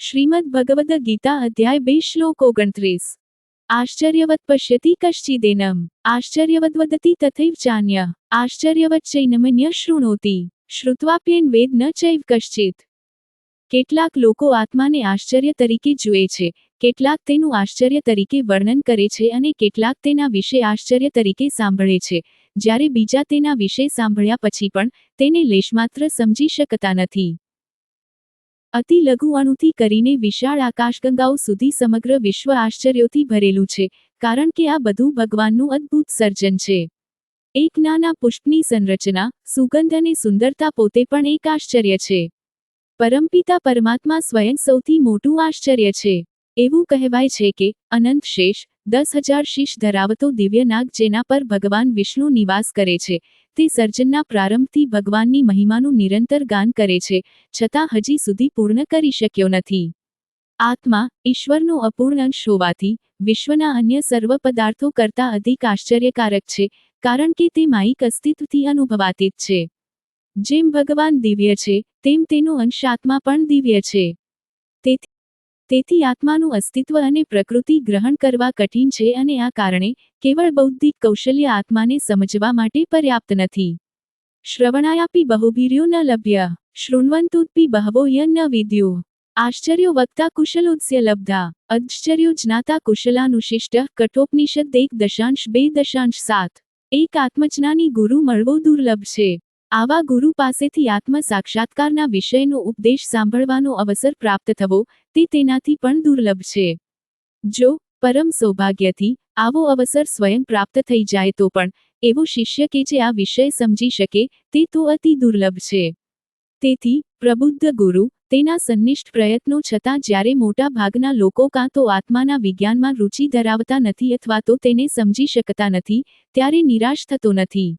શ્રીમદ ભગવદ ગીતા અધ્યાય બે શ્લોક ઓગણત્રીસ. આશ્ચર્યવત પશ્યતિ કશ્ચિદેનમ. આશ્ચર્યવદવદતિ તથૈવ ચાન્ય. આશ્ચર્યવચ્ચૈનમન્ય શૃણોતિ. શ્રુત્વાપ્યેન વેદ ન ચૈવ કશ્ચિત. કેટલાક લોકો આત્માને આશ્ચર્ય તરીકે જુએ છે, કેટલાક તેનું આશ્ચર્ય તરીકે વર્ણન કરે છે અને કેટલાક તેના વિશે આશ્ચર્ય તરીકે સાંભળે છે. જ્યારે બીજા તેના વિશે સાંભળ્યા પછી પણ તેને લેશમાત્ર સમજી શકતા નથી. અતિ લઘુ કરીને વિશાળ આકાશગંગાઓ સુધી સમગ્ર વિશ્વ આશ્ચર્યોથી ભરેલું છે, કારણ કે આ બધું ભગવાનનું અદ્ભુત સર્જન છે. એક નાના પુષ્પની સંરચના, સુગંધ અને સુંદરતા પોતે પણ એક આશ્ચર્ય છે. પરમપિતા પરમાત્મા સ્વયં સૌથી મોટું આશ્ચર્ય છે. એવું કહેવાય છે કે, અનંત શેષ દસ હજાર શીશ ધરાવતો દિવ્ય નાગ જેના પર ભગવાન વિષ્ણુ નિવાસ કરે છે, તે સર્જનના પ્રારંભથી ભગવાનની મહિમાનું નિરંતર ગાન કરે છે, છતાં હજી સુધી પૂર્ણ કરી શક્યો નથી. આત્મા, ઈશ્વરનો અપૂર્ણ અંશ હોવાથી, વિશ્વના અન્ય સર્વ પદાર્થો કરતાં અધિક આશ્ચર્યકારક છે, કારણ કે તે માઇક અસ્તિત્વથી અનુભવાતીત છે. જેમ ભગવાન દિવ્ય છે, તેમ તેનો અંશ આત્મા પણ દિવ્ય છે. તેથી તેથી આત્માનું અસ્તિત્વ અને પ્રકૃતિ ગ્રહણ કરવા કઠિન છે અને આ કારણે કેવળ બૌદ્ધિક કૌશલ્ય આત્માને સમજવા માટે પર્યાપ્ત નથી. શ્રવણાયાપી બહુભીર્યો ન લભ્ય શૃણવંતુપી બહવો ય ન વિદ્યો. આશ્ચર્યો વક્તા કુશલોત્સ્ય લબ્ધા અશ્ચર્યો જ્ઞાતા કુશલાનુશિષ્ટ, કઠોપનિષદ એક દશાંશ બે દશાંશ સાત. એક આત્મજ્ઞાની ગુરુ મળવો દુર્લભ છે. આવા ગુરુ પાસેથી આત્મ સાક્ષાત્કારના વિષયનો ઉપદેશ સાંભળવાનો અવસર પ્રાપ્ત થવો, તે તેનાથી પણ દુર્લભ છે. જો પરમ સૌભાગ્યથી આવો અવસર સ્વયં પ્રાપ્ત થઈ જાય તો પણ એવો શિષ્ય કે જે આ વિષય સમજી શકે, તે તો અતિ દુર્લભ છે. તેથી પ્રબુદ્ધ ગુરુ તેના સંનિષ્ઠ પ્રયત્નો છતાં જ્યારે મોટા ભાગના લોકો કાં તો આત્માના વિજ્ઞાનમાં રુચિ ધરાવતા નથી અથવા તો તેને સમજી શકતા નથી, ત્યારે નિરાશ થતો નથી.